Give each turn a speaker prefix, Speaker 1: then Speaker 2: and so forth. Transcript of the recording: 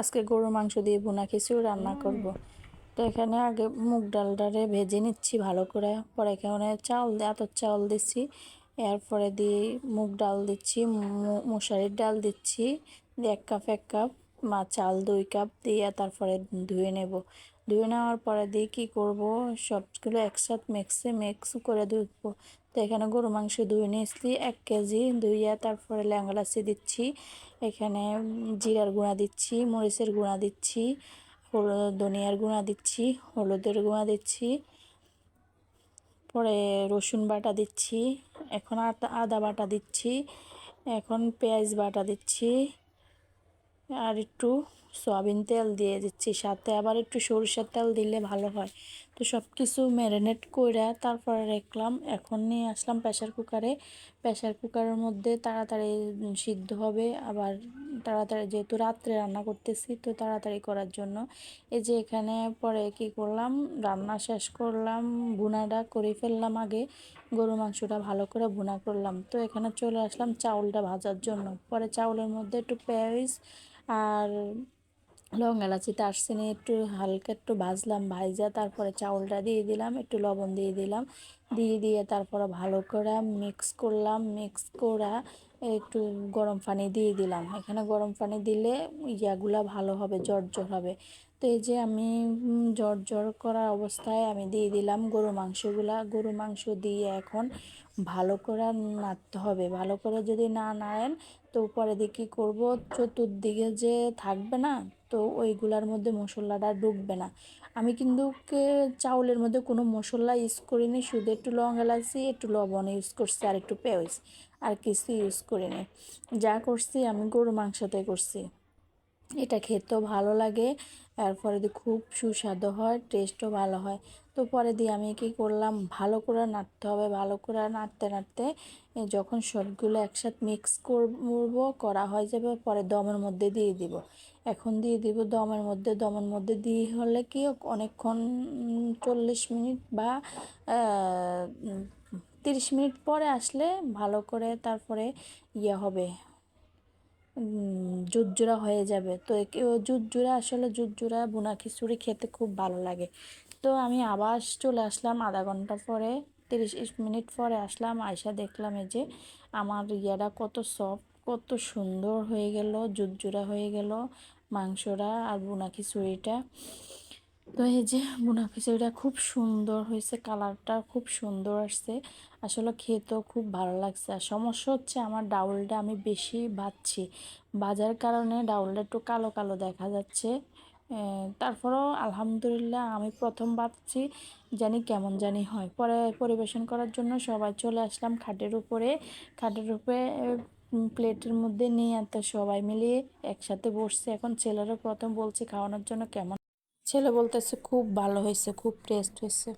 Speaker 1: আজকে গরু মাংস দিয়ে বোনা খিচুড়ি রান্না করব। তো এখানে আগে মুগ ডালটারে ভেজে নিচ্ছি ভালো করে। পরে এখানে চাউল আতর চাউল দিচ্ছি। এরপরে দিয়ে মুগ ডাল দিচ্ছি মশারির ডাল দিচ্ছি। দিয়ে এক কাপ এক কাপ মা চাল দুই কাপ দিয়ে তারপরে ধুয়ে নেব। ধুয়ে নেওয়ার পরে দিয়ে কী করব? সবগুলো একসাথে মিক্সে মিক্স করে ধুবো। তো এখানে গরু মাংস ধুয়ে নিয়েছি, এক কেজি ধুইয়া তারপরে ল্যাংলাচি দিচ্ছি। এখানে জিরার গুঁড়া দিচ্ছি, মরিচের গুঁড়া দিচ্ছি, হলুদ, ধনিয়ার গুঁড়া দিচ্ছি, হলুদের গুঁড়া দিচ্ছি, পরে রসুন বাটা দিচ্ছি, এখন আদা বাটা দিচ্ছি, এখন পেঁয়াজ বাটা দিচ্ছি আর একটু সয়াবিন তেল দিয়ে দিচ্ছি সাথে। আবার একটু সরিষার তেল দিলে ভালো হয়। তো সব কিছু ম্যারিনেট করে তারপরে রাখলাম। এখন নিয়ে আসলাম প্রেশার কুকারে। প্রেশার কুকারের মধ্যে তাড়াতাড়ি সিদ্ধ হবে। আবার তাড়াতাড়ি যেহেতু রাত্রে রান্না করতেছি, তো তাড়াতাড়ি করার জন্য। এই যে এখানে পরে কি করলাম? রান্না শেষ করলাম। বুনাটা করে ফেললাম আগে। গরু মাংসটা ভালো করে বুনা করলাম। তো এখানে চলে আসলাম চাউলটা ভাজার জন্য। পরে চাউলের মধ্যে একটু পেঁয়াজ আর লং এলাচি দারচিনি একটু হালকা একটু ভাজলাম ভাজা তারপরে চাউলটা দিয়ে দিলাম, একটু লবণ দিয়ে দিলাম, দিয়ে দিয়ে তারপরে ভালো করে মিক্স করলাম মিক্স করা একটু গরম পানি দিয়ে দিলাম। এখানে গরম পানি দিলে ইয়াগুলা ভালো হবে জর্জর হবে। তো এই যে আমি জর্জর করা অবস্থায় আমি দিয়ে দিলাম গরু মাংসগুলা। গরু মাংস দিয়ে এখন ভালো করে নাড়তে হবে। ভালো করে যদি না নাড়েন তো পরে কী করব? চতুর্দিকে যে থাকবে না, তো ওইগুলার মধ্যে মশলাটা ঢুকবে না। আমি কিন্তু চাউলের মধ্যে কোনো মশলা ইউজ করিনি, শুধু একটু লং এলাচি, একটু লবণ ইউজ করছি আর একটু পেঁয়াজ, আর কিছু ইউজ করিনি। যা করছি আমি গরু মাংসতে করছি। এটা খেতেও ভালো লাগে। এরপরে দিয়ে খুব সুস্বাদু হয় টেস্টও ভালো হয়। তো পরে দিয়ে আমি কি করলাম, ভালো করে নাড়তে হবে, ভালো করে নাড়তে নাড়তে যখন সবগুলো একসাথে মিক্স করব, করা হয়ে যাবে, পরে দমের মধ্যে দিয়ে দিব। এখন দিয়ে দিব দমের মধ্যে দমের মধ্যে দিয়ে হলে কি অনেকক্ষণ চল্লিশ মিনিট বা তিরিশ মিনিট পরে আসলে ভালো করে তারপরে ইয়ে হবে। জুজুরা হয়ে যাবে। তো জুজুরা আসলে জুজুরা বোনা খিচুড়ি খেতে খুব ভালো লাগে। তো আমি আবার চলে আসলাম আধা ঘণ্টা পরে, তিরিশ মিনিট পরে আসলাম আয়সা দেখলাম এই যে আমার ইয়াটা কত সফট, কত সুন্দর হয়ে গেল জুজুরা হয়ে গেল মাংসটা আর বোনা খিচুড়িটা। তো এই যে খিচুড়িটা খুব সুন্দর হয়েছে কালারটা খুব সুন্দর আসছে। আসলে খেতেও খুব ভালো লাগছে। আর সমস্যা হচ্ছে আমার ডাউলটা আমি বেশি বাচ্ছি বাজার কারণে ডাউলটা একটু কালো কালো দেখা যাচ্ছে। তারপরেও আলহামদুলিল্লাহ আমি প্রথম ভাবছি জানি কেমন জানি হয়। পরে পরিবেশন করার জন্য সবাই চলে আসলাম খাটের উপরে। খাটের উপরে প্লেটের মধ্যে নিয়ে এত সবাই মিলিয়ে একসাথে বসছে। এখন ছেলেরা প্রথম বলছে খাওয়ানোর জন্য কেমন ছেলে বলতেছে খুব ভালো হয়েছে খুব টেস্ট হয়েছে।